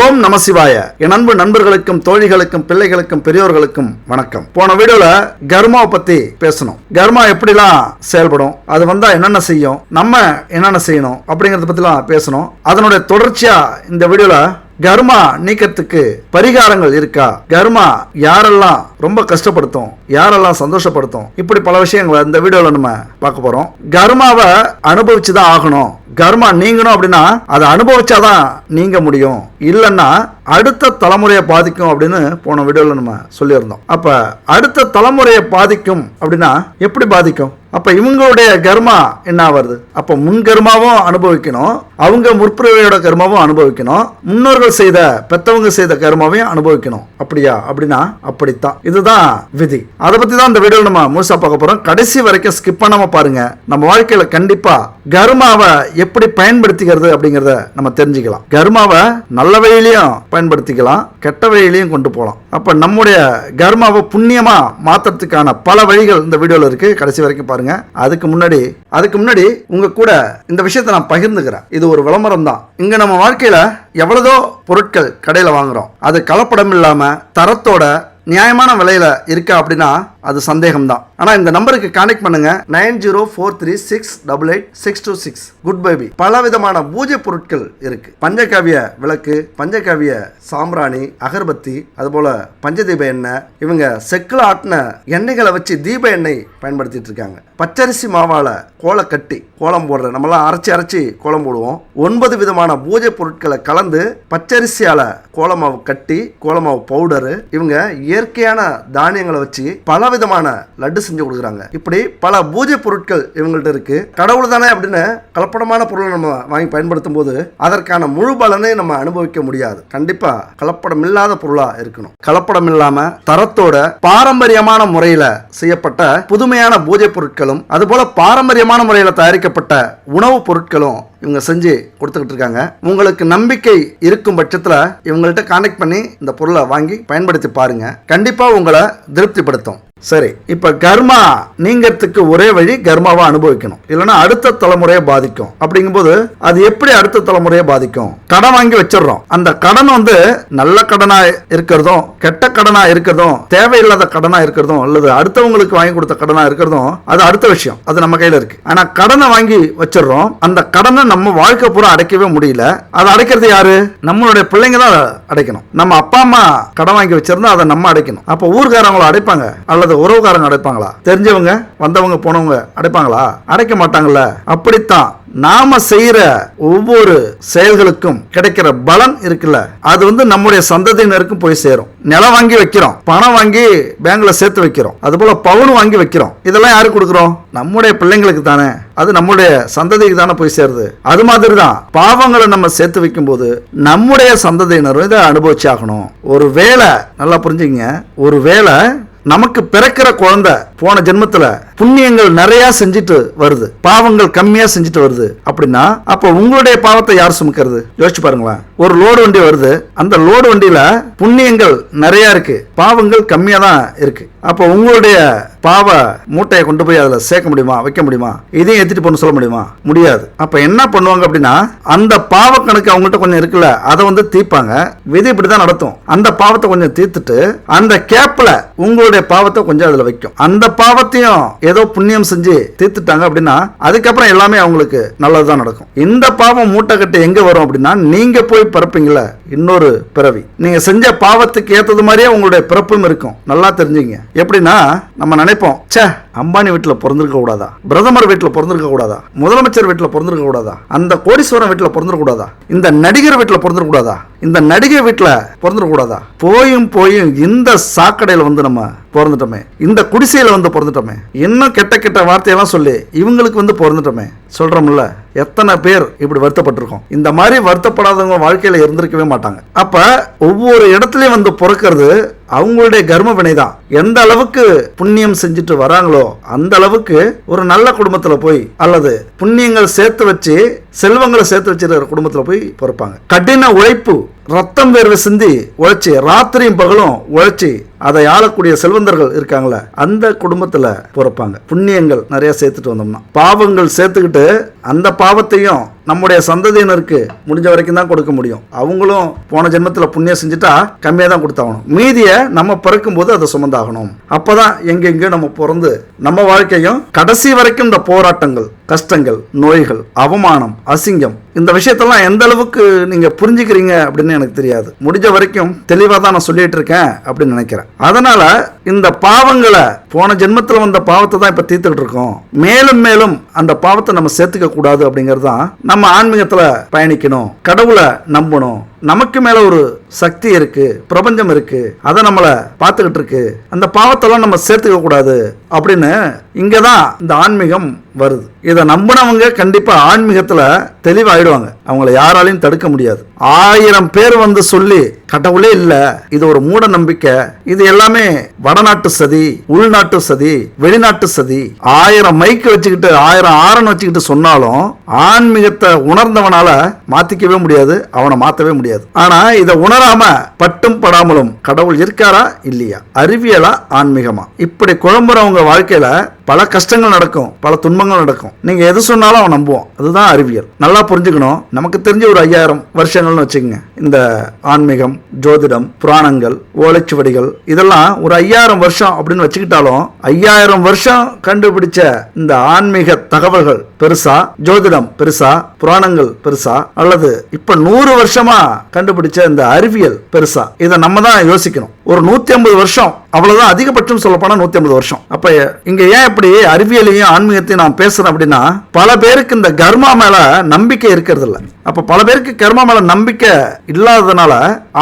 ஓம் நமசிவாய என் அன்பு நண்பர்களுக்கும் தோழிகளுக்கும் பிள்ளைகளுக்கும் பெரியோர்களுக்கும் வணக்கம். போன வீடியோல கர்மாவை பத்தி பேசணும். கர்மா எப்படிலாம் செயல்படும்? அது வந்தா என்னென்ன செய்யும்? நம்ம என்னென்ன செய்யணும்? அப்படிங்கறத பத்திலாம் பேசணும். அதனுடைய தொடர்ச்சியா இந்த வீடியோல கர்மா நீக்கத்துக்கு பரிகாரங்கள் இருக்கா? கர்மா யாரெல்லாம் ரொம்ப கஷ்டப்படுத்தும்? யாரெல்லாம் சந்தோஷப்படுத்தும்? இப்படி பல விஷயங்களை இந்த வீடியோல நம்ம பார்க்க போறோம். கர்மாவை அனுபவிச்சு தான் ஆகணும். கர்மா நீங்கணும் அப்படின்னா அதை அனுபவிச்சாதான் நீங்க முடியும். இல்லைன்னா அடுத்த தலைமுறையை பாதிக்கும் அப்படின்னு போன வீடியோல நம்ம சொல்லியிருந்தோம். அப்ப அடுத்த தலைமுறையை பாதிக்கும் அப்படின்னா எப்படி பாதிக்கும்? அப்ப இவங்களுடைய கர்மா என்ன வருது அப்ப முன் கர்மாவும் அனுபவிக்கணும். அவங்க முற்பிறவையோட கர்மாவும் அனுபவிக்கணும். முன்னோர்கள் செய்த பெத்தவங்க செய்த கர்மாவையும் அனுபவிக்கணும். அப்படியா? அப்படின்னா அப்படித்தான். இதுதான் விதி. அதை பத்தி தான் இந்த வீடியோ நம்ம முழுசா பார்க்க போறோம். கடைசி வரைக்கும் ஸ்கிப் பண்ணாம பாருங்க. நம்ம வாழ்க்கையில கண்டிப்பா கர்மாவை எப்படி பயன்படுத்திக்கிறது அப்படிங்கிறத நம்ம தெரிஞ்சுக்கலாம். கர்மாவை நல்ல வழியிலையும் பயன்படுத்திக்கலாம் கெட்ட வழியிலையும் கொண்டு போகலாம். அப்போ நம்முடைய கர்மாவை புண்ணியமாக மாற்றுறதுக்கான பல வழிகள் இந்த வீடியோவில் இருக்குது கடைசி வரைக்கும் பாருங்கள் அதுக்கு முன்னாடி அதுக்கு முன்னாடி உங்கள் கூட இந்த விஷயத்தை நான் பகிர்ந்துக்கிறேன். இது ஒரு விளம்பரம் தான். இங்கே நம்ம வாழ்க்கையில் எவ்வளதோ பொருட்கள் கடையில் வாங்குகிறோம் அது கலப்படம் இல்லாமல் தரத்தோட நியாயமான விலையில் இருக்கா அப்படின்னா அது சந்தேகம் தான் ஆனால் இந்த நம்பருக்கு கான்டெக்ட் பண்ணுங்க. Nine zero four three six double eight six two six. Good baby பல விதமான பூஜை பொருட்கள் இருக்கு. பஞ்சகாவிய விளக்கு பஞ்சகாவிய சாம்பிராணி அகர்பத்தி அதுபோல பஞ்சதீப எண்ணெய். இவங்க செக்கில் ஆட்டின எண்ணெய்களை வச்சு தீப எண்ணெய் பயன்படுத்திட்டு இருக்காங்க. பச்சரிசி மாவால கோலை கட்டி கோலம் போடுற நம்மளாம் அரைச்சி அரைச்சி கோலம் போடுவோம். ஒன்பது விதமான பூஜை பொருட்களை கலந்து பச்சரிசியால கோலமாவு கட்டி கோலமாவு பவுடரு. இவங்க இயற்கையான தானியங்களை வச்சு பல விதமான லட்டு செஞ்சு கொடுக்குறாங்க. இப்படி பல பூஜை பொருட்கள் இவங்கள்ட்ட இருக்கு. கடவுள் தானே அப்படின்னு கலப்படமான பொருளை நம்ம வாங்கி பயன்படுத்தும் போது அதற்கான முழு பலனை நம்ம அனுபவிக்க முடியாது. கண்டிப்பா கலப்படம் இல்லாத பொருளா இருக்கணும். கலப்படம் இல்லாம தரத்தோட பாரம்பரியமான முறையில செய்யப்பட்ட புதுமையான பூஜை பொருட்களும் அதுபோல பாரம்பரியமான முறையில் தயாரிக்கப்பட்ட உணவுப் பொருட்களும் இவங்க செஞ்சு கொடுத்துக்கிட்டு இருக்காங்க. உங்களுக்கு நம்பிக்கை இருக்கும் பட்சத்தில் இவங்கள்ட்ட கான்டெக்ட் பண்ணி இந்த பொருளை வாங்கி பயன்படுத்தி பாருங்க. கண்டிப்பா உங்களை திருப்திப்படுத்தும். சரி இப்ப கர்மா நீங்கிறதுக்கு ஒரே வழி கர்மாவை அனுபவிக்கணும். இல்லைன்னா அடுத்த தலைமுறையை பாதிக்கும். அப்படிங்கும்போது அது எப்படி அடுத்த தலைமுறையை பாதிக்கும்? கடன் வாங்கி வச்சிடுறோம். அந்த கடன் வந்து நல்ல கடனா இருக்கிறதும் கெட்ட கடனா இருக்கிறதும் தேவையில்லாத கடனா இருக்கிறதும் அல்லது அடுத்தவங்களுக்கு வாங்கி கொடுத்த கடனா இருக்கிறதும் அது அடுத்த விஷயம். அது நம்ம கையில இருக்கு. ஆனா கடனை வாங்கி வச்சிடுறோம். அந்த கடனை நம்ம வாழ்க்கை பூரா அடைக்கவே முடியல. அதை அடைக்கிறது யாரு? நம்மளுடைய பிள்ளைங்க தான் அடைக்கணும். நம்ம அப்பா அம்மா கடன் வாங்கி வச்சிருந்தா அதை நம்ம அடைக்கணும். அப்ப ஊர்காரங்களும் அடைப்பாங்க. அல்லது உறவுக்காரங்க அடைப்பாங்களா? தெரிஞ்சவங்க வந்தவங்க போனவங்க அடைப்பாங்களா? அடைக்க மாட்டாங்கல்ல. அப்படித்தான். நாம செய்யற ஒவ்வொரு செயல்களுக்கும் கிடைக்கிற பலன் இருக்குல்ல? அது வந்து நம்முடைய சந்ததியினருக்கும் போய் சேரும். நிலம் வாங்கி வைக்கிறோம். பணம் வாங்கி பேங்க்ல சேர்த்து வைக்கிறோம். அது போல பவுன் வாங்கி வைக்கிறோம். இதெல்லாம் யாருக்கு கொடுக்குறோம்? நம்முடைய பிள்ளைங்களுக்கு தானே. அது நம்முடைய சந்ததிக்கு தானே போய் சேருது. அது மாதிரி தான் பாவங்களை நம்ம சேர்த்து வைக்கும் போது நம்முடைய சந்ததியினரும் இதை அனுபவிச்சாகணும். ஒரு வேலை நல்லா புரிஞ்சுங்க ஒரு வேலை நமக்கு பிறக்கிற குழந்தை போன ஜென்மத்துல புண்ணியங்கள் நிறைய செஞ்சுட்டு வருது. பாவங்கள் கம்மியா செஞ்சுட்டு வருது. அப்படின்னா அப்ப உங்களுடைய பாவத்தை யார் சுமக்கிறது? யோசிச்சு பாருங்களேன். ஒரு லோடு வண்டி வருது. அந்த லோடு வண்டியில புண்ணியங்கள் நிறைய இருக்கு. பாவங்கள் கம்மியா தான் இருக்கு. அப்போ உங்களுடைய பாவ மூட்டையை கொண்டு போய் அதில் சேர்க்க முடியுமா? வைக்க முடியுமா? இதையும் ஏற்றிட்டு போகணும் சொல்ல முடியுமா? முடியாது. அப்போ என்ன பண்ணுவாங்க அப்படின்னா அந்த பாவ கணக்கு அவங்கள்ட்ட கொஞ்சம் இருக்குல்ல அதை வந்து தீர்ப்பாங்க. விதி இப்படி தான் நடத்தும். அந்த பாவத்தை கொஞ்சம் தீர்த்துட்டு அந்த கேப்பில் உங்களுடைய பாவத்தை கொஞ்சம் அதில் வைக்கும். அந்த பாவத்தையும் ஏதோ புண்ணியம் செஞ்சு தீர்த்துட்டாங்க அப்படின்னா அதுக்கப்புறம் எல்லாமே அவங்களுக்கு நல்லது தான் நடக்கும். இந்த பாவம் மூட்டை கட்டு எங்கே வரும் அப்படின்னா நீங்கள் போய் பரப்பீங்களே இன்னொரு பிறவி. நீங்கள் செஞ்ச பாவத்துக்கு ஏற்றது மாதிரியே உங்களுடைய பிறப்பும் இருக்கும். நல்லா தெரிஞ்சுங்க. எப்படின்னா நம்ம நினைப்போம் ச்சே அம்பானி வீட்டில் பிறந்திருக்க கூடாதா? பிரதமர் வீட்டில் பிறந்திருக்க கூடாதா? முதலமைச்சர் வீட்டில் பிறந்திருக்க கூடாதா? அந்த கோடீஸ்வரன் வீட்டில் பிறந்திருக்க கூடாதா? இந்த நடிகர் வீட்டில் பிறந்திருக்க கூடாதா? இந்த நடிகை வீட்டில் பிறந்திருக்க கூடாதா? போயும் போயும் இந்த சாக்கடையில் வந்து நம்ம பிறந்துட்டோமே. இந்த குடிசையில் வந்து பிறந்துட்டோமே. இன்னும் கெட்ட கெட்ட வார்த்தையெல்லாம் சொல்லி இவங்களுக்கு வந்து பிறந்துட்டோமே. சொல்கிறோம்ல எத்தனை பேர் இப்படி வருத்தப்பட்டிருக்கோம்? இந்த மாதிரி வருத்தப்படாதவங்க வாழ்க்கையில் இருந்திருக்கவே மாட்டாங்க. அப்போ ஒவ்வொரு இடத்துலையும் வந்து பிறக்கிறது அவங்களுடைய கர்ம வினை தான் எந்த அளவுக்கு புண்ணியம் செஞ்சுட்டு வராங்களோ அந்த அளவுக்கு ஒரு நல்ல குடும்பத்துல போய் அல்லது புண்ணியங்கள் சேர்த்து வச்சு செல்வங்களை சேர்த்து வச்சிருக்கிற குடும்பத்துல போய் பிறப்பாங்க. கடின உழைப்பு ரத்தம் வேர்வை சிந்தி உழைச்சி ராத்திரியும் பகலும் உழைச்சி அதை ஆளக்கூடிய செல்வந்தர்கள் இருக்காங்களே அந்த குடும்பத்தில் பிறப்பாங்க. புண்ணியங்கள் நிறைய சேர்த்துட்டு வந்தோம்னா. பாவங்கள் சேர்த்துக்கிட்டு அந்த பாவத்தையும் நம்முடைய சந்ததியினருக்கு முடிஞ்ச வரைக்கும் தான் கொடுக்க முடியும். அவங்களும் போன ஜென்மத்தில் புண்ணியம் செஞ்சுட்டா கம்மியாக தான் கொடுத்தாகணும். மீதியை நம்ம பிறக்கும் போது அதை சுமந்தாகணும். அப்போ தான் எங்கெங்க நம்ம பிறந்து நம்ம வாழ்க்கையும் கடைசி வரைக்கும் இந்த போராட்டங்கள் கஷ்டங்கள் நோய்கள் அவமானம் அசிங்கம் இந்த விஷயத்தெல்லாம் எந்த அளவுக்கு நீங்கள் புரிஞ்சுக்கிறீங்க அப்படின்னு எனக்கு தெரியாது. முடிஞ்ச வரைக்கும் தெளிவாக தான் நான் சொல்லிட்டு இருக்கேன் அப்படின்னு நினைக்கிறேன். அதனால் இந்த பாவங்களை போன ஜென்மத்தில் வந்த பாவத்தை தான் இப்போ தீர்த்துக்கிட்டு இருக்கோம் மேலும் மேலும் அந்த பாவத்தை நம்ம சேர்த்துக்க கூடாது அப்படிங்கிறது தான் நம்ம ஆன்மீகத்தில் பயணிக்கணும். கடவுளை நம்பணும். நமக்கு மேல ஒரு சக்தி இருக்கு பிரபஞ்சம் இருக்கு அதை நம்மளை பார்த்துக்கிட்டு இருக்கு அந்த பாவத்தெல்லாம் நம்ம சேர்த்துக்க கூடாது அப்படின்னு இங்கே தான் இந்த ஆன்மீகம் வருது. இதை நம்பினவங்க கண்டிப்பா ஆன்மீகத்துல தெளிவாயிடுவாங்க. அவங்கள யாராலையும் தடுக்க முடியாது. ஆயிரம் பேர் வந்து சொல்லி கடவுளே இல்லை இது ஒரு மூட நம்பிக்கை. இது எல்லாமே வடநாட்டு சதி உள்நாட்டு சதி வெளிநாட்டு சதி. ஆயிரம் மைக்கு வச்சுக்கிட்டு ஆயிரம் ஆரன் வச்சுக்கிட்டு சொன்னாலும் ஆன்மீகத்தை உணர்ந்தவனால மாத்திக்கவே முடியாது அவனை மாத்தவே முடியாது. ஆனா இதை உணராம பட்டும் படாமலும் கடவுள் இருக்காரா இல்லையா? அறிவியலா ஆன்மீகமா? இப்படி குழம்புறவங்க வாழ்க்கையில பல கஷ்டங்கள் நடக்கும் பல துன்பங்கள் நடக்கும். நீங்க எது சொன்னாலும் அவன் நம்புவான். அதுதான் அறிவியல். நல்லா புரிஞ்சுக்கணும். நமக்கு தெரிஞ்ச ஒரு ஐயாயிரம் வருஷங்கள்னு வச்சுக்கோங்க. இந்த ஆன்மீகம் ஜோதிடம் புராணங்கள் ஓலைச்சுவடிகள் இதெல்லாம் ஒரு ஐயாயிரம் வருஷம் அப்படின்னு வச்சுக்கிட்டாலும் ஐயாயிரம் வருஷம் கண்டுபிடிச்ச இந்த ஆன்மீக தகவல்கள் பெருசா? ஜோதிடம் பெருசா? புராணங்கள் பெருசா? அல்லது இப்ப நூறு வருஷமா கண்டுபிடிச்ச இந்த அறிவியல் பெருசா? இதை நம்ம தான் யோசிக்கணும். ஒரு நூத்தி ஐம்பது வருஷம் அவ்வளவுதான் அதிகபட்சம் சொல்லப்போனால் நூற்றி நூத்தி ஐம்பது வருஷம். அப்ப இங்க ஏன் இப்படி அறிவியலையும் ஆன்மீகத்தையும் நான் பேசுறேன் அப்படின்னா பல பேருக்கு இந்த கர்மா மேல நம்பிக்கை இருக்கிறது இல்ல அப்ப பல பேருக்கு கர்மா மேல நம்பிக்கை இல்லாததுனால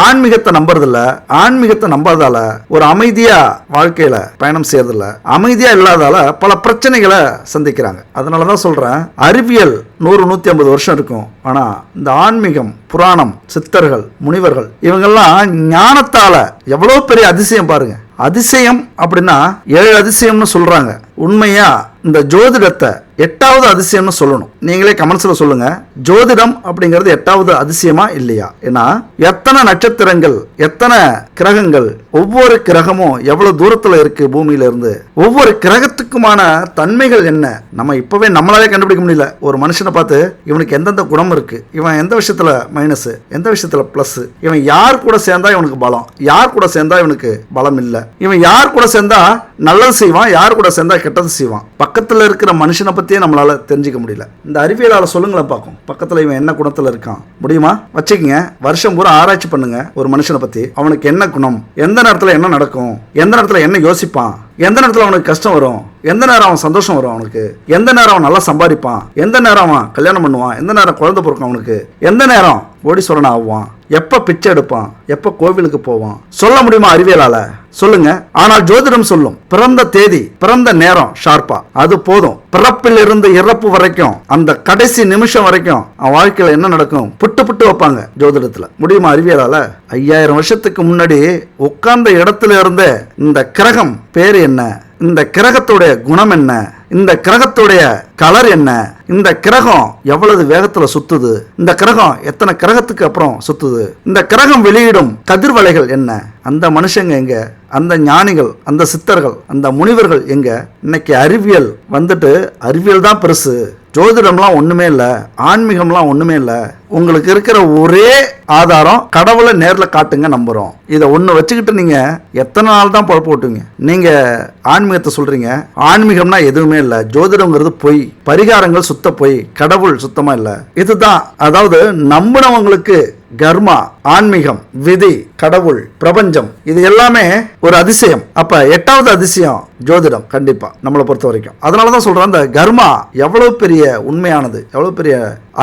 ஆன்மீகத்தை நம்புறது இல்ல ஆன்மீகத்தை நம்பாததால ஒரு அமைதியா வாழ்க்கையில பயணம் செய்யறது இல்ல அமைதியா இல்லாதால பல பிரச்சனைகளை சந்திக்கிறாங்க. அதனாலதான் சொல்றேன் அறிவியல் நூறு நூற்றி ஐம்பது வருஷம் இருக்கும். ஆனால் இந்த ஆன்மீகம் புராணம் சித்தர்கள் முனிவர்கள் இவங்கெல்லாம் ஞானத்தால் எவ்வளோ பெரிய அதிசயம் பாருங்கள் அதிசயம் அப்படின்னா ஏழு அதிசயம்னு சொல்கிறாங்க உண்மையாக இந்த ஜோதிடத்தை எட்டாவது அதிசயம்னு சொல்லணும். நீங்களே கமெண்ட்ஸில் சொல்லுங்க. ஜோதிடம் அப்படிங்கிறது எட்டாவது அதிசயமா இல்லையா? ஏன்னா எத்தனை நட்சத்திரங்கள் எத்தனை கிரகங்கள் ஒவ்வொரு கிரகமும் எவ்வளவு தூரத்தில் இருக்கு பூமியில இருந்து ஒவ்வொரு கிரகத்துக்குமான தன்மைகள் என்ன? நம்ம இப்பவே நம்மளாலே கண்டுபிடிக்க முடியல. ஒரு மனுஷனை பார்த்து இவனுக்கு எந்தெந்த குணம் இருக்கு? இவன் எந்த விஷயத்துல மைனஸ் எந்த விஷயத்துல பிளஸ் இவன் யார் கூட சேர்ந்தா இவனுக்கு பலம்? யார் கூட சேர்ந்தா இவனுக்கு பலம் இல்லை? இவன் யார் கூட சேர்ந்தா நல்லது செய்வான்? யார் கூட சேர்ந்தா கெட்டது செய்வான்? பக்கத்தில் இருக்கிற மனுஷனை பற்றியே நம்மளால் தெரிஞ்சுக்க முடியல. இந்த அறிவியலால் சொல்லுங்களேன் பார்க்கும் பக்கத்தில் இவன் என்ன குணத்தில் இருக்கான்? முடியுமா? வச்சுக்கோங்க. வருஷம் பூரா ஆராய்ச்சி பண்ணுங்க ஒரு மனுஷனை பற்றி அவனுக்கு என்ன குணம்? எந்த நேரத்தில் என்ன நடக்கும்? எந்த நேரத்தில் என்ன யோசிப்பான்? எந்த நேரத்தில் அவனுக்கு கஷ்டம் வரும்? எந்த நேரம் அவன் சந்தோஷம் வரும் அவனுக்கு? எந்த நேரம் அவன் நல்லா சம்பாதிப்பான்? எந்த நேரம் அவன் கல்யாணம் பண்ணுவான்? எந்த நேரம் குழந்தை பிறக்கும் அவனுக்கு? எந்த நேரம் கோடீஸ்வரன் ஆவான்? எப்போ பிச்சை எடுப்பான்? எப்போ கோவிலுக்கு போவான்? சொல்ல முடியுமா அறிவியலால? சொல்லுங்க. ஆனால் ஜோதிடம் சொல்லும். பிறந்த தேதி பிறந்த நேரம் ஷார்ப்பா. அது போதும். பிறப்பில் இருந்து இறப்பு வரைக்கும் அந்த கடைசி நிமிஷம் வரைக்கும் அவன் வாழ்க்கையில என்ன நடக்கும்? புட்டு புட்டு வைப்பாங்க ஜோதிடத்துல. முடியுமா அறிவியலால? ஐயாயிரம் வருஷத்துக்கு முன்னாடி உட்கார்ந்த இடத்துல இருந்த இந்த கிரகம் பேர் என்ன? இந்த கிரகத்துடைய குணம் என்ன? இந்த கிரகத்துடைய கலர் என்ன? இந்த கிரகம் எவ்வளவு வேகத்துல சுத்துது? இந்த கிரகம் எத்தனை கிரகத்துக்கு அப்புறம் சுத்துது? இந்த கிரகம் வெளியிடும் கதிர்வலைகள் என்ன? அந்த மனுஷங்க எங்க? அந்த ஞானிகள் அந்த சித்தர்கள் அந்த முனிவர்கள் எங்க? இன்னைக்கு அறிவியல் வந்துட்டு அறிவியல் தான் பெருசு. ஜோதிடம்லாம் ஒண்ணுமே இல்லை ஆன்மீகம்லாம் ஒண்ணுமே இல்லை. உங்களுக்கு இருக்கிற ஒரே ஆதாரம் கடவுளை நேரில் காட்டுங்க நம்புகிறோம் இதை ஒன்று வச்சுக்கிட்டு நீங்கள் எத்தனை நாள் தான் பொழப்பு ஓட்டுவீங்க? நீங்கள் ஆன்மீகத்தை சொல்கிறீங்க ஆன்மீகம்னா எதுவுமே இல்லை. ஜோதிடங்கிறது பொய். பரிகாரங்கள் சுத்த பொய். கடவுள் சுத்தமாக இல்லை. இதுதான் அதாவது நம்பினவங்களுக்கு கர்மா ஆன்மீகம் விதி கடவுள் பிரபஞ்சம் இது எல்லாமே ஒரு அதிசயம். அப்ப எட்டாவது அதிசயம் ஜோதிடம் கண்டிப்பா நம்மளை பொறுத்த வரைக்கும். அதனாலதான் சொல்றேன் அந்த கர்மா எவ்வளவு பெரிய உண்மையானது எவ்வளவு பெரிய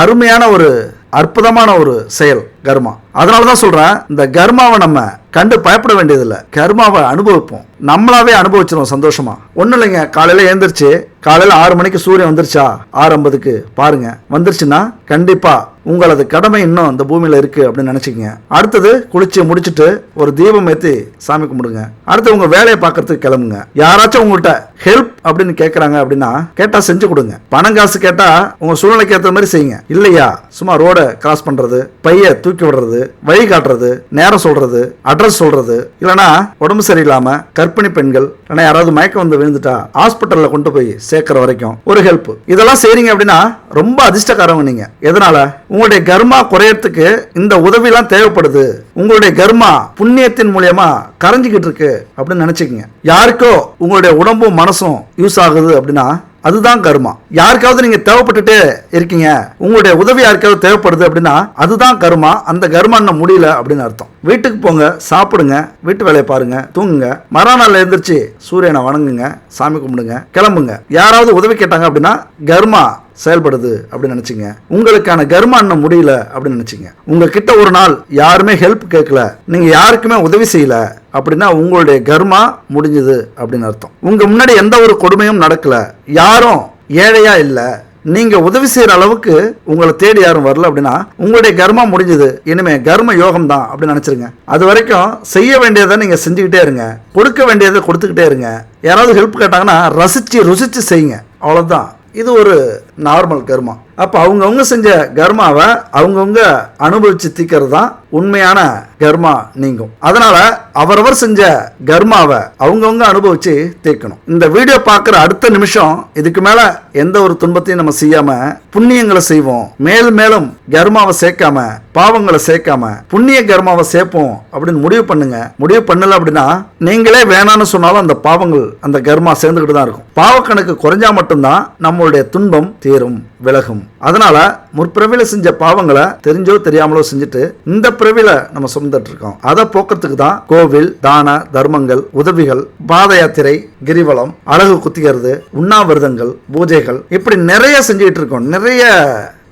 அருமையான ஒரு அற்புதமான ஒரு செயல் கர்மா. அதனால தான் சொல்றேன் இந்த கர்மாவை நம்ம கண்டு பயப்பட வேண்டியதில்லை. கர்மாவை அனுபவிப்போம். நம்மளாவே அனுபவிச்சிடும் சந்தோஷமா. ஒன்றும் இல்லைங்க காலையில் எழுந்திரிச்சு காலையில் ஆறு மணிக்கு சூரியன் வந்துருச்சா? ஆறு ஐம்பதுக்கு. பாருங்க வந்துருச்சுன்னா கண்டிப்பாக உங்களது கடமை இன்னும் இந்த பூமியில இருக்கு அப்படின்னு நினைச்சுக்கங்க. அடுத்தது குளிச்சு முடிச்சுட்டு ஒரு தீபம் ஏத்தி சாமி கும்பிடுங்க. அடுத்து உங்க வேலையை பார்க்கறதுக்கு கிளம்புங்க. யாராச்சும் உங்கள்கிட்ட ஹெல்ப் அப்படின்னு கேட்கறாங்க அப்படின்னா கேட்டா செஞ்சு கொடுங்க. பணம் காசு கேட்டா உங்க சூழ்நிலைக்கு ஏற்ற மாதிரி செய்யுங்க. இல்லையா? சும்மா ரோட கிராஸ் பண்றது பைய தூக்கி விடுறது வழி காட்டுறது நேரம் சொல்றது அட்ரஸ் சொல்றது. இல்லனா உடம்பு சரியில்லாம கர்ப்பிணி பெண்கள் இல்லைன்னா யாராவது மயக்கம் வந்து விழுந்துட்டா ஹாஸ்பிட்டல்ல கொண்டு போய் சேர்க்கிற வரைக்கும் ஒரு ஹெல்ப் இதெல்லாம் செய்றீங்க அப்படின்னா ரொம்ப அதிர்ஷ்டக்காரவங்க நீங்க. எதனால? உங்களுடைய கர்மா குறையறதுக்கு இந்த உதவிலாம் தேவைப்படுது. உங்களுடைய கர்மா புண்ணியத்தின் மூலியமா கரைஞ்சிக்கிட்டு இருக்கு அப்படின்னு நினைச்சுக்கங்க. யாருக்கோ உங்களுடைய உடம்பும் மனசும் யூஸ் ஆகுது அப்படின்னா அதுதான் கர்மா. யாருக்காவது நீங்க தேவைப்பட்டுட்டே இருக்கீங்க. உங்களுடைய உதவி யாருக்காவது தேவைப்படுது அப்படின்னா அதுதான் கர்மா. அந்த கர்மா இன்னும் முடியல அப்படின்னு அர்த்தம். வீட்டுக்கு போங்க சாப்பிடுங்க வீட்டு வேலையை பாருங்க தூங்குங்க. மறுநாள் எழுந்திரிச்சு சூரியனை வணங்குங்க சாமி கும்பிடுங்க கிளம்புங்க. யாராவது உதவி கேட்டாங்க அப்படின்னா கர்மா செயல்படுது அப்படின்னு நினச்சிங்க. உங்களுக்கான கர்மா இன்னும் முடியல அப்படின்னு நினச்சிங்க. உங்ககிட்ட ஒரு நாள் யாருமே ஹெல்ப் கேட்கல. நீங்கள் யாருக்குமே உதவி செய்யல அப்படின்னா உங்களுடைய கர்மா முடிஞ்சது அப்படின்னு அர்த்தம். உங்கள் முன்னாடி எந்த ஒரு கொடுமையும் நடக்கல. யாரும் ஏழையாக இல்லை. நீங்க உதவி செய்யற அளவுக்கு உங்களை தேடி யாரும் வரல அப்படின்னா உங்களுடைய கர்மம் முடிஞ்சது. இனிமே கர்ம யோகம் தான் அப்படின்னு நினைச்சிருங்க. அது வரைக்கும் செய்ய வேண்டியதை நீங்க செஞ்சுக்கிட்டே இருங்க. கொடுக்க வேண்டியதை கொடுத்துக்கிட்டே இருங்க. யாராவது ஹெல்ப் கேட்டாங்கன்னா ரசிச்சு ருசிச்சு செய்யுங்க. அவ்வளவுதான். இது ஒரு நார்மல் கர்மா. அப்போ அவங்கவுங்க செஞ்ச கர்மாவை அவங்கவுங்க அனுபவிச்சு தீக்கிறது தான் உண்மையான கர்மா நீங்கும். அதனால அவரவர் செஞ்ச கர்மாவை அவங்கவுங்க அனுபவிச்சு தீர்க்கணும். இந்த வீடியோ பார்க்குற அடுத்த நிமிஷம் இதுக்கு மேல எந்த ஒரு துன்பத்தையும் நம்ம செய்யாம புண்ணியங்களை செய்வோம். மேலும் மேலும் கர்மாவை சேர்க்காம பாவங்களை சேர்க்காம புண்ணிய கர்மாவை சேர்ப்போம் அப்படின்னு முடிவு பண்ணுங்க. முடிவு பண்ணல அப்படின்னா நீங்களே வேணாம்னு சொன்னாலும் அந்த பாவங்கள் அந்த கர்மா சேர்ந்துக்கிட்டு தான் இருக்கும். பாவக்கணக்கு குறைஞ்சா மட்டும்தான் நம்மளுடைய துன்பம் தீரும் விலகும். அதனால முற்பிறவில செஞ்ச பாவங்களை தெரிஞ்சோ தெரியாமலோ செஞ்சுட்டு இந்த பிறவில நம்ம சுமந்துட்டு இருக்கோம். அதை போக்கத்துக்கு தான் கோவில் தான தர்மங்கள் உதவிகள் பாத யாத்திரை கிரிவலம் அழகு குத்திக்கிறது உண்ணாவிரதங்கள் பூஜைகள் இப்படி நிறைய செஞ்சுக்கிட்டு இருக்கோம். நிறைய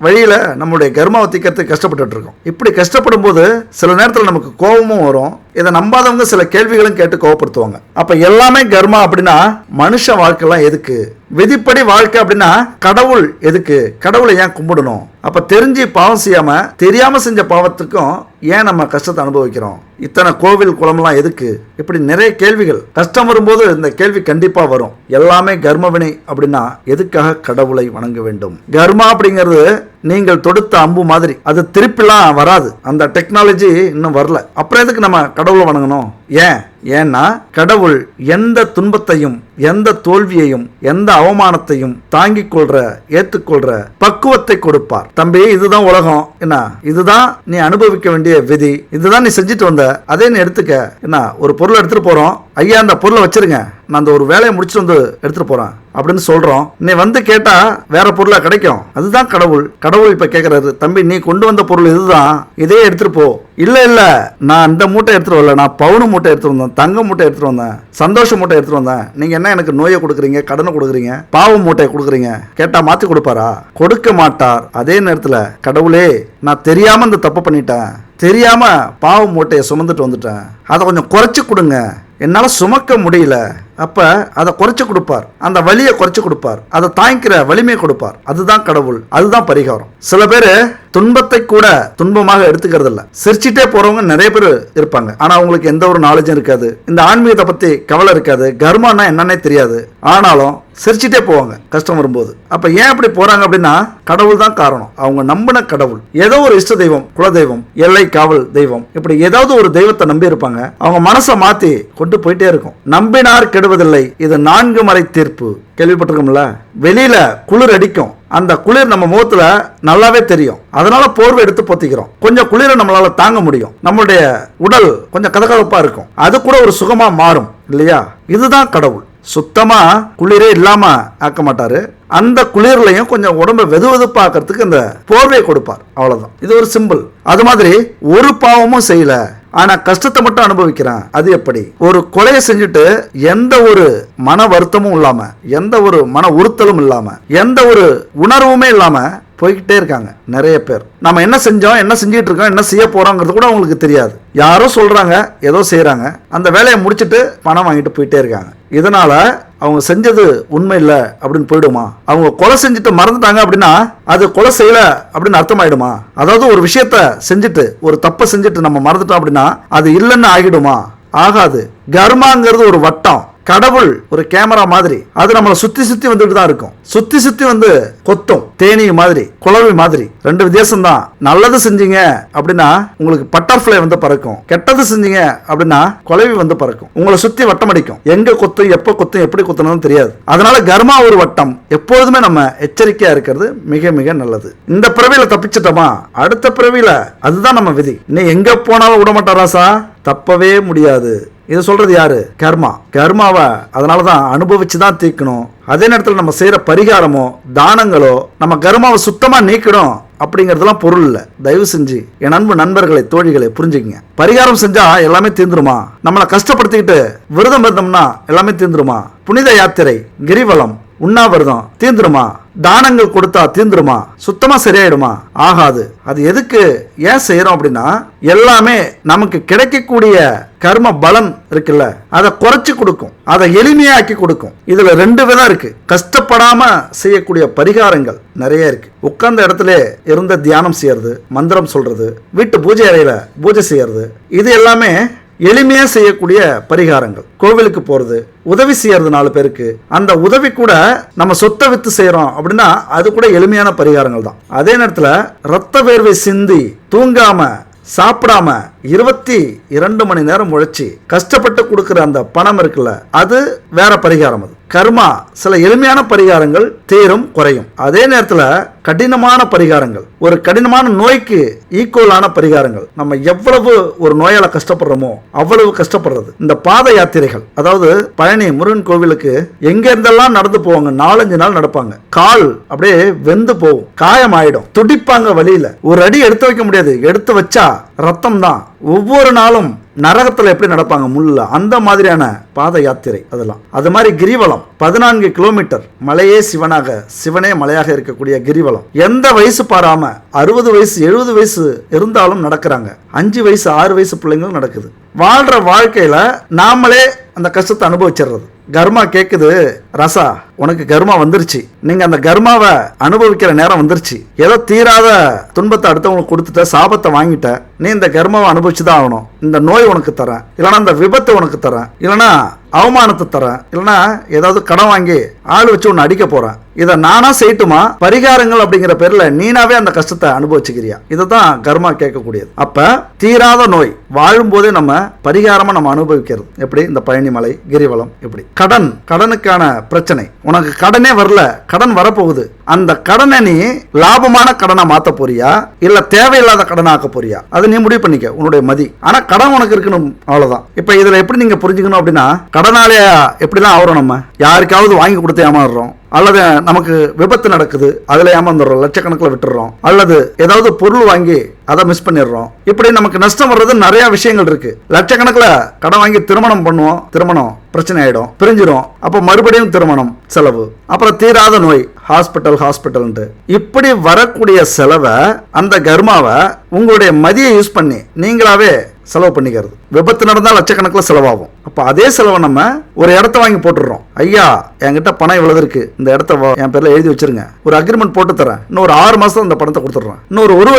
வழியில நம்மளுடைய கர்மாவை தீக்கிறதுக்கு கஷ்டப்பட்டு இருக்கோம். இப்படி கஷ்டப்படும் போது சில நேரத்தில் நமக்கு கோபமும் வரும். இதை நம்பாதவங்க சில கேள்விகளும் கேட்டு கோவப்படுத்துவாங்க. அப்ப எல்லாமே கர்மா அப்படின்னா மனுஷ வாழ்க்கைலாம் எதுக்கு? விதிப்படி வாழ்க்கை அப்படின்னா கடவுள் எதுக்கு? கடவுளை ஏன் கும்பிடணும்? அப்ப தெரிஞ்சு பாவம் செய்யாம தெரியாம செஞ்ச பாவத்துக்கும் ஏன் நம்ம கஷ்டத்தை அனுபவிக்கிறோம்? இத்தனை கோவில் குளம்லாம் எதுக்கு? இப்படி நிறைய கேள்விகள். கஷ்டம் வரும்போது இந்த கேள்வி கண்டிப்பா வரும். எல்லாமே கர்மவினை அப்படின்னா எதுக்காக கடவுளை வணங்க வேண்டும்? கர்மா அப்படிங்கிறது நீங்கள் தொடுத்த அம்பு மாதிரி. அது திருப்பிலாம் வராது. அந்த டெக்னாலஜி இன்னும் வரல. அப்புறம் எதுக்கு நம்ம கடவுளை வணங்கணும்? ஏன்? ஏன்னா கடவுள் எந்த துன்பத்தையும் எந்த தோல்வியையும் எந்த அவமானத்தையும் தாங்கிக் கொள்ற ஏத்துக்கொள்ற பக்குவத்தை கொடுப்பார். தம்பி இதுதான் உலகம். என்ன? இதுதான் நீ அனுபவிக்க வேண்டிய விதி. இதுதான் நீ செஞ்சுட்டு வந்த. அதே நீ எடுத்துக்க. என்ன? ஒரு பொருளை எடுத்துட்டு போறோம். ஐயா அந்த பொருளை வச்சிருங்க. நான் அந்த ஒரு வேலையை முடிச்சுட்டு வந்து எடுத்துட்டு போறேன் அப்படின்னு சொல்றோம். நீ வந்து கேட்டா வேற பொருளா கிடைக்கும். அதுதான் கடவுள். கடவுள் இப்ப கேக்குறாரு தம்பி நீ கொண்டு வந்த பொருள் இதுதான். இதே எடுத்துட்டு போ. இல்ல இல்ல. நான் இந்த மூட்டை எடுத்துட்டு வரல. நான் பவுனு மூட்டை எடுத்துட்டு வந்தேன் தங்க மூட்டை எடுத்துட்டு வந்தேன் சந்தோஷ மூட்டை எடுத்துட்டு வந்தேன். நீங்க என்ன எனக்கு நோயை கொடுக்குறீங்க கடனை கொடுக்குறீங்க? பாவ மூட்டையை கொடுக்குறீங்க. கேட்டா மாத்தி கொடுப்பாரா? கொடுக்க மாட்டார். அதே நேரத்துல கடவுளே நான் தெரியாம இந்த தப்பு பண்ணிட்டேன். தெரியாம பாவ மூட்டையை சுமந்துட்டு வந்துட்டேன். அதை கொஞ்சம் குறைச்சி கொடுங்க. என்னால் சுமக்க முடியல. அப்ப அதை குறைச்சு கொடுப்பார். அந்த வலியை குறைச்சு கொடுப்பார். அதை தாங்கிக்கிற வலிமையை கொடுப்பார். அதுதான் கடவுள். அதுதான் பரிகாரம். சில பேர் துன்பத்தை கூட துன்பமாக எடுத்துக்கிறது இல்லை சிரிச்சிட்டே போறவங்க நிறைய பேர் இருப்பாங்க. ஆனா அவங்களுக்கு எந்த ஒரு நாலேஜும் இருக்காது. இந்த ஆன்மீகத்தை பத்தி கவலை இருக்காது. கர்மானா என்னன்னே தெரியாது. ஆனாலும் சிரிச்சிட்டே போவாங்க கஷ்டம் வரும்போது. அப்ப ஏன் அப்படி போறாங்க அப்படின்னா கடவுள் தான் காரணம். அவங்க நம்பின கடவுள். ஏதோ ஒரு இஷ்ட தெய்வம் குல தெய்வம் எல்லை காவல் தெய்வம் இப்படி ஏதாவது ஒரு தெய்வத்தை நம்பி இருப்பாங்க. அவங்க மனசை மாத்தி கொண்டு போயிட்டே இருக்கும். நம்பினார் விடுவதில்லை. இது நான்கு மறை தீர்ப்பு. கேள்விப்பட்டிருக்கோம்ல? வெளியில குளிர் அடிக்கும். அந்த குளிர் நம்ம முகத்துல நல்லாவே தெரியும். அதனால போர்வை எடுத்து பொத்திக்கிறோம். கொஞ்சம் குளிரை நம்மளால தாங்க முடியும். நம்மளுடைய உடல் கொஞ்சம் கதகதப்பா இருக்கும். அது கூட ஒரு சுகமா மாறும். இல்லையா? இதுதான் கடவுள். சுத்தமா குளிரே இல்லாம ஆக்க மாட்டாரு. அந்த குளிர்லையும் கொஞ்சம் உடம்ப வெது வெதுப்பாக்கிறதுக்கு இந்த போர்வை கொடுப்பார். அவ்வளவுதான். இது ஒரு சிம்பிள். அது மாதிரி ஒரு பாவமும் செய்யல. ஆனா கஷ்டத்தை மட்டும் அனுபவிக்கிறேன். அது எப்படி? ஒரு கொலையை செஞ்சுட்டு எந்த ஒரு மன வருத்தமும் இல்லாம எந்த ஒரு மன உறுத்தலும் இல்லாம எந்த ஒரு உணர்வுமே இல்லாம போய்கிட்டே இருக்காங்க நிறைய பேர். நம்ம என்ன செஞ்சோம் என்ன செஞ்சுட்டு இருக்கோம் என்ன செய்ய போகிறோங்கிறது கூட அவங்களுக்கு தெரியாது. யாரோ சொல்கிறாங்க ஏதோ செய்கிறாங்க அந்த வேலையை முடிச்சுட்டு பணம் வாங்கிட்டு போயிட்டே இருக்காங்க. இதனால் அவங்க செஞ்சது உண்மை இல்லை அப்படின்னு போயிடுமா? அவங்க கொலை செஞ்சுட்டு மறந்துட்டாங்க அப்படின்னா அது கொலை செய்யல அப்படின்னு அர்த்தம் ஆகிடுமா அதாவது ஒரு விஷயத்த செஞ்சுட்டு ஒரு தப்பை செஞ்சுட்டு நம்ம மறந்துட்டோம் அப்படின்னா அது இல்லைன்னு ஆகிடுமா? ஆகாது. கர்மாங்கிறது ஒரு வட்டம். கடவுள் ஒரு கேமரா மாதிரி. அது நம்மளை சுத்தி சுத்தி வந்துட்டு தான் இருக்கும். சுத்தி சுத்தி வந்து கொத்தும் தேனி மாதிரி குளவி மாதிரி. ரெண்டு வித்தியாசம் தான் நல்லது செஞ்சீங்க அப்படின்னா உங்களுக்கு பட்டர்ஃப்ளை வந்து பறக்கும். கெட்டது செஞ்சீங்க அப்படின்னா குளவி வந்து பறக்கும். உங்களை சுத்தி வட்டம் அடிக்கும் எங்க கொத்தும் எப்ப கொத்தும் எப்படி கொத்தணும்னு தெரியாது. அதனால கர்மா ஒரு வட்டம். எப்பொழுதுமே நம்ம எச்சரிக்கையா இருக்கிறது மிக மிக நல்லது. இந்த பிறவியில தப்பிச்சிட்டோமா? அடுத்த பிறவியில. அதுதான் நம்ம விதி. நீ எங்க போனாலும் விட மாட்டாராசா தப்பவே முடியாது. இதை சொல்றது யாரு? கர்மா. கர்மாவை அதனால தான் அனுபவிச்சு தான் தீர்க்கணும். அதே நேரத்தில் நம்ம செய்யற பரிகாரமோ தானங்களோ நம்ம கர்மாவை சுத்தமா நீக்கணும் அப்படிங்கிறதுலாம் பொருள் இல்லை. தயவு செஞ்சு என் அன்பு நண்பர்களை தோழிகளை புரிஞ்சுக்கங்க. பரிகாரம் செஞ்சா எல்லாமே தீர்ந்துருமா? நம்மளை கஷ்டப்படுத்திக்கிட்டு விரதம் இருந்தோம்னா எல்லாமே தீர்ந்துருமா? புனித யாத்திரை கிரிவலம் உண்ணாவிரதம் தீந்துருமா? தானங்கள் கொடுத்தா தீந்துருமா? சுத்தமா சரியாயிடுமா? ஆகாது. அது எதுக்கு ஏன் செய்யறோம் அப்படின்னா எல்லாமே நமக்கு கிடைக்கக்கூடிய கர்ம பலன் இருக்குல்ல அதை குறைச்சி கொடுக்கும். அதை எளிமையாக்கி கொடுக்கும். இதுல ரெண்டு விதம் இருக்கு. கஷ்டப்படாம செய்யக்கூடிய பரிகாரங்கள் நிறைய இருக்கு. உட்கார்ந்த இடத்துல இருந்த தியானம் செய்யறது மந்திரம் சொல்றது வீட்டு பூஜை அறையில பூஜை செய்யறது இது எல்லாமே எளிமையாக செய்யக்கூடிய பரிகாரங்கள். கோவிலுக்கு போகிறது உதவி செய்யறது நாலு பேருக்கு. அந்த உதவி கூட நம்ம சொத்தை வித்து செய்கிறோம் அப்படின்னா அது கூட எளிமையான பரிகாரங்கள் தான். அதே நேரத்தில் ரத்த வேர்வை சிந்தி தூங்காமல் சாப்பிடாம இருபத்தி இரண்டு மணி நேரம் உழைச்சி கஷ்டப்பட்டு கொடுக்குற அந்த பணம் இருக்குல்ல அது வேற பரிகாரம் அது. கர்மா சில எளிமையான பரிகாரங்கள் தீரும் குறையும். அதே நேரத்தில் கடினமான பரிகாரங்கள். ஒரு கடினமான நோய்க்கு ஈக்குவலான பரிகாரங்கள். நம்ம எவ்வளவு ஒரு நோயால கஷ்டப்படுறோமோ அவ்வளவு கஷ்டப்படுறது. இந்த பாத யாத்திரைகள் அதாவது பழனி முருகன் கோவிலுக்கு எங்க இருந்தெல்லாம் நடந்து போவாங்க நாலஞ்சு நாள் நடப்பாங்க. கால் அப்படியே வெந்து போகும் காயம் ஆயிடும் துடிப்பாங்க வழியில. ஒரு அடி எடுத்து வைக்க முடியாது. எடுத்து வச்சா ரத்தம் தான் ஒவ்வொரு நாளும் நரகத்துல எப்படி நடப்பாங்க முள்ள அந்த மாதிரியான பாத யாத்திரை அதெல்லாம். அது மாதிரி கிரிவலம் பதினான்கு கிலோமீட்டர் மலையே சிவனாக சிவனே மலையாக இருக்கக்கூடிய கிரிவலம். எந்த வயசு பாராம அறுபது வயசு எழுபது வயசு இருந்தாலும் நடக்கிறாங்க. அஞ்சு வயசு ஆறு வயசு பிள்ளைங்களும் நடக்குது. வாழ்ற வாழ்க்கையில நாமளே அந்த கஷ்டத்தை அனுபவிச்சிடுறது. கர்மா கேட்குது ரசா உனக்கு கர்மா வந்துருச்சு. நீங்க அந்த கர்மாவை அனுபவிக்கிற நேரம் வந்துருச்சு. ஏதோ தீராத துன்பத்தை அடுத்தவங்களுக்கு கொடுத்துட்ட சாபத்தை வாங்கிட்ட நீ இந்த கர்மாவை அனுபவிச்சுதான் ஆகணும். இந்த நோய் உனக்கு தரேன். இல்லைன்னா இந்த விபத்தை உனக்கு தரேன். இல்லைன்னா அவமானத்தை தரேன். இல்லைன்னா ஏதாவது கடன் வாங்கி ஆள் வச்சு உன்னை அடிக்க போறேன். இதை நானா செய்யட்டுமா? பரிகாரங்கள் அப்படிங்கிற பேர்ல நீனாவே அந்த கஷ்டத்தை அனுபவிச்சுக்கிறியா? இதை தான் கர்மா கேட்கக்கூடியது. அப்ப தீராத நோய் வாழும்போதே நம்ம பரிகாரமா நம்ம அனுபவிக்கிறது. எப்படி? இந்த பழனிமலை கிரிவலம் இப்படி. கடன் கடனுக்கான பிரச்சனை. உனக்கு கடனே வரல கடன் வரப்போகுது. அந்த கடனை நீ லாபமான கடனை மாத்த போறியா? இல்ல தேவையில்லாத கடனை ஆக்க போறியா? அதை நீ முடிவு பண்ணிக்க உன்னுடைய மதி. ஆனா கடன் உனக்கு இருக்கணும் அவ்வளவுதான். இப்ப இதுல எப்படி நீங்க புரிஞ்சுக்கணும் அப்படின்னா கடனாலே எப்படிலாம் ஆகிறோம் நம்ம? யாருக்காவது வாங்கி கொடுத்து ஏமாறுறோம். அல்லது நமக்கு விபத்து நடக்குது அதில் ஏமாந்துடுறோம் லட்சக்கணக்கில் விட்டுறோம் அல்லது ஏதாவது பொருள் வாங்கி அதை மிஸ் பண்ணிடுறோம். இப்படி நமக்கு நஷ்டம் வர்றது நிறைய விஷயங்கள் இருக்கு. லட்சக்கணக்கில் கடன் வாங்கி திருமணம் பண்ணுவோம் திருமணம் பிரச்சனை ஆயிடும் பிரிஞ்சிரும். அப்போ மறுபடியும் திருமணம் செலவு. அப்புறம் தீராத நோய் ஹாஸ்பிட்டல் ஹாஸ்பிட்டல்ன்ட்டு இப்படி வரக்கூடிய செலவை அந்த கர்மாவை உங்களுடைய மதியை யூஸ் பண்ணி நீங்களாவே செலவு பண்ணிக்கிறது. விபத்து நடந்தால் லட்சக்கணக்கில் செலவாகும். அப்போ அதே செலவை நம்ம ஒரு இடத்த வாங்கி போட்டுடுறோம். ஐயா என்கிட்ட பணம் இவ்வளவு இருக்கு. இந்த இடத்த என் பேரில் எழுதி வச்சிருங்க. ஒரு அக்ரிமெண்ட் போட்டு தரேன். இன்னும் ஒரு ஆறு மாதம் இந்த பணத்தை கொடுத்துட்றேன். இன்னும் ஒரு ஒரு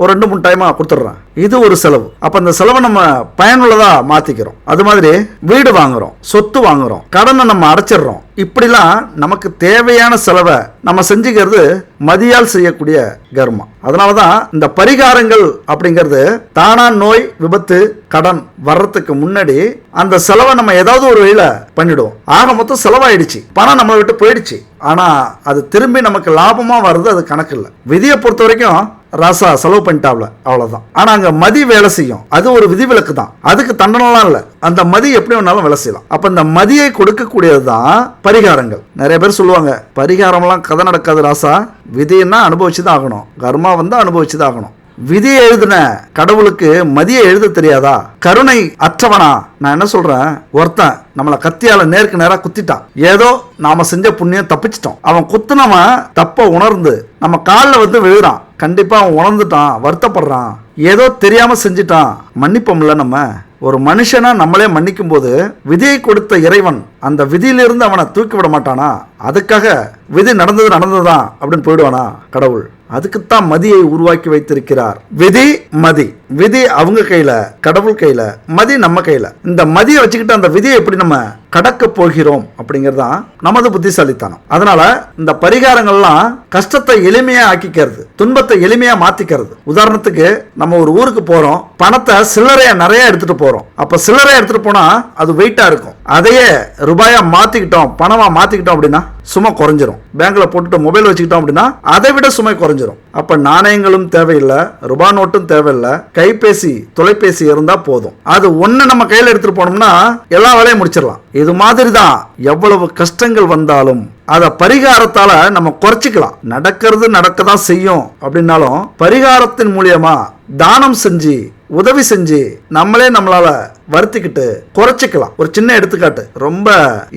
ஒரு ரெண்டு மூணு டைமாக கொடுத்துட்றேன். இது ஒரு செலவு. அப்ப அந்த செலவை நம்ம பயனுள்ளதா மாத்திக்கிறோம். அது மாதிரி வீடு வாங்குறோம் சொத்து வாங்குறோம் கடனை நம்ம அடைச்சிடுறோம். இப்படிலாம் நமக்கு தேவையான செலவை நம்ம செஞ்சுக்கிறது மதியால் செய்யக்கூடிய கர்மம் அதனால தான் இந்த பரிகாரங்கள் அப்படிங்கிறது தானா நோய் விபத்து கடன் வர்றதுக்கு முன்னாடி அந்த செலவை நம்ம ஏதாவது ஒரு வழியில பண்ணிடுவோம். ஆக மொத்தம் செலவாயிடுச்சு. பணம் நம்மளை விட்டு போயிடுச்சு. ஆனா அது திரும்பி நமக்கு லாபமா வர்றது அது கணக்கு இல்லை. விதியை பொறுத்த வரைக்கும் ராசா செலவு பண்ணிட்டாப்ல அவ்வளோதான் ஆனால் அங்கே மதி வேலை செய்யும். அது ஒரு விதிவிலக்கு தான். அதுக்கு தண்டனைலாம் இல்லை. அந்த மதி எப்படி வேணாலும் வேலை செய்யலாம். அப்போ இந்த மதியை கொடுக்கக்கூடியது தான் பரிகாரங்கள். நிறைய பேர் சொல்லுவாங்க பரிகாரம்லாம் கதை நடக்காது ராசா. விதின்னா அனுபவிச்சு தான் ஆகணும். கர்மா வந்து அனுபவிச்சு தான் ஆகணும். விதியை எழுதின கடவுளுக்கு மதியை எழுத தெரியாதா? கருணை அற்றவனா? நான் என்ன சொல்றேன்? ஒருத்தன் நம்மளை கத்தியால நேருக்கு நேரா குத்திட்டான். ஏதோ நாம செஞ்ச புண்ணியம் தப்பிச்சிட்டோம். அவன் குத்துனவன் தப்ப உணர்ந்து நம்ம காலில் வந்து விழுறான். கண்டிப்பா அவன் உணர்ந்துட்டான் வருத்தப்படுறான். ஏதோ தெரியாம செஞ்சிட்டான். மன்னிப்போம்ல நம்ம. ஒரு மனுஷனா நம்மளே மன்னிக்கும் போது விதியை கொடுத்த இறைவன் அந்த விதியிலிருந்து அவனை தூக்கி விட மாட்டானா? அதுக்காக விதி நடந்தது நடந்ததுதான் அப்படின்னு போயிடுவானா கடவுள்? அதுக்குத்தான் மதியை உருவாக்கி வைத்திருக்கிறார். விதி மதி. விதி அவங்க கையில கடவுள் கையில மதி நம்ம கையில. இந்த மதியை வச்சுக்கிட்டு அந்த விதியை எப்படி நம்ம கடக்க போகிறோம் அப்படிங்கிறது தான் நமது புத்திசாலித்தனம். அதனால இந்த பரிகாரங்கள்லாம் கஷ்டத்தை எளிமையா ஆக்கிக்கிறது துன்பத்தை எளிமையா மாத்திக்கிறது. உதாரணத்துக்கு நம்ம ஒரு ஊருக்கு போறோம் பணத்தை சில்லறையா நிறைய எடுத்துட்டு போறோம். அப்ப சில்லறையா எடுத்துட்டு போனா அது வெயிட்டா இருக்கும். அதையே ரூபாயா மாத்திக்கிட்டோம் பணமா மாத்திக்கிட்டோம் அப்படின்னா சுமை குறைஞ்சிரும். பேங்க்ல போட்டுட்டு மொபைல் வச்சுக்கிட்டோம் அப்படின்னா அதை விட சுமை குறைஞ்சிரும். அப்ப நாணயங்களும் தேவையில்லை ரூபா நோட்டும் தேவையில்லை கைபேசி தொலைபேசி இருந்தா போதும். அது ஒன்று நம்ம கையில எடுத்துட்டு போனோம்னா எல்லா வேலையும் முடிச்சிடலாம். இது மாதிரி தான் எவ்வளவு கஷ்டங்கள் வந்தாலும் அதை பரிகாரத்தால நம்ம குறைச்சிக்கலாம். நடக்கிறது நடக்க தான் செய்யும் அப்படின்னாலும் பரிகாரத்தின் மூலியமா தானம் செஞ்சு உதவி செஞ்சு நம்மளே நம்மளால வருத்திக்கிட்டு குறைச்சிக்கலாம். ஒரு சின்ன எடுத்துக்காட்டு. ரொம்ப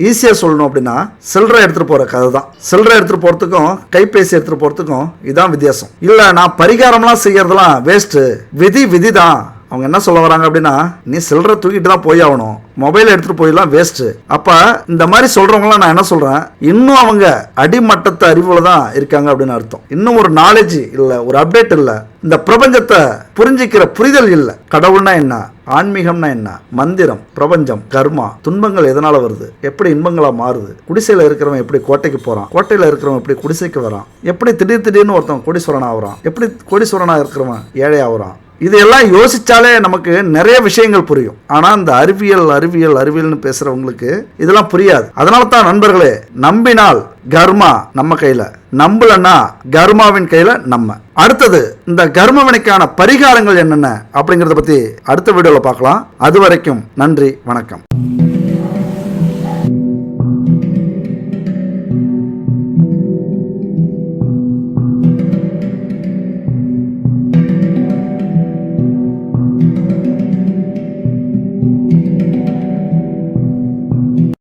ஈஸியா சொல்லணும் அப்படின்னா சில்லறை எடுத்துட்டு போற கதை தான் சில்லறை எடுத்துட்டு போறதுக்கும் கைபேசி எடுத்துட்டு போறதுக்கும் இதுதான் வித்தியாசம். இல்ல நான் பரிகாரம்லாம் செய்யறதெல்லாம் வேஸ்ட் விதி விதி தான் அவங்க என்ன சொல்ல வராங்க அப்படின்னா நீ சில்லற தூக்கிட்டு தான் போய் ஆகணும். மொபைல் எடுத்துட்டு போயிடலாம் வேஸ்ட்டு அப்போ இந்த மாதிரி சொல்கிறவங்களாம் நான் என்ன சொல்கிறேன் இன்னும் அவங்க அடிமட்டத்தை அறிவில் தான் இருக்காங்க அப்படின்னு அர்த்தம். இன்னும் ஒரு நாலேஜ் இல்லை ஒரு அப்டேட் இல்லை. இந்த பிரபஞ்சத்தை புரிஞ்சிக்கிற புரிதல் இல்லை. கடவுள்னா என்ன? ஆன்மீகம்னா என்ன? மந்திரம் பிரபஞ்சம் கர்மா துன்பங்கள் எதனால வருது? எப்படி இன்பங்களா மாறுது? குடிசையில இருக்கிறவன் எப்படி கோட்டைக்கு போறான்? கோட்டையில இருக்கிறவன் எப்படி குடிசைக்கு வரான்? எப்படி திடீர் திடீர்னு ஒருத்தன் கோடீஸ்வரன் ஆகுறான்? எப்படி கோடீஸ்வரனா இருக்கிறவன் ஏழை ஆகுறான் இதையெல்லாம் யோசித்தாலே நமக்கு நிறைய விஷயங்கள் புரியும். ஆனால் இந்த அறிவியல் அறிவியல் அறிவியல்னு பேசுகிறவங்களுக்கு இதெல்லாம் புரியாது. அதனால தான் நண்பர்களே நம்பினால் கர்மா நம்ம கையில் நம்பலன்னா கர்மாவின் கையில் நம்ம. அடுத்தது இந்த கர்மவினைக்கான பரிகாரங்கள் என்னென்ன அப்படிங்கிறத பற்றி அடுத்த வீடியோவில் பார்க்கலாம். அது வரைக்கும் நன்றி வணக்கம்.